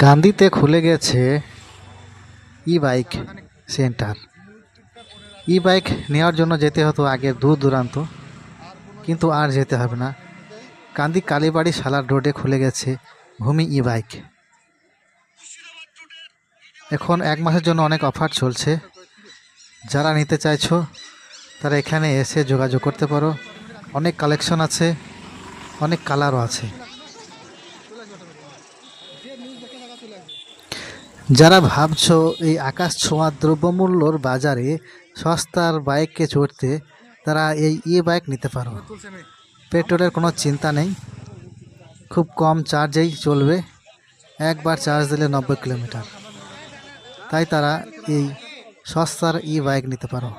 কান্দিতে খুলে গেছে e bike centre e bike নেওয়ার জন্য যেতে হতো আগে দূর দূরান্ত, কিন্তু আর যেতে হবে না। কান্দি কালীবাড়ি সালার রোডে খুলে গেছে ভূমি ই বাইক এখন এক মাসের জন্য অনেক অফার চলছে। যারা নিতে চাইছো, তারা এখানে এসে যোগাযোগ করতে পারো। অনেক কালেকশন আছে, অনেক কালারও আছে। যারা ভাবছ এই আকাশ ছোঁয়া দ্রব্যমূল্যর বাজারে সস্তার বাইককে চড়তে, তারা এই ই বাইক নিতে পারো। পেট্রোলের কোনো চিন্তা নেই। খুব কম চার্জেই চলবে। একবার চার্জ দিলে নব্বই কিলোমিটার। তাই তারা এই সস্তার ই বাইক নিতে পারো।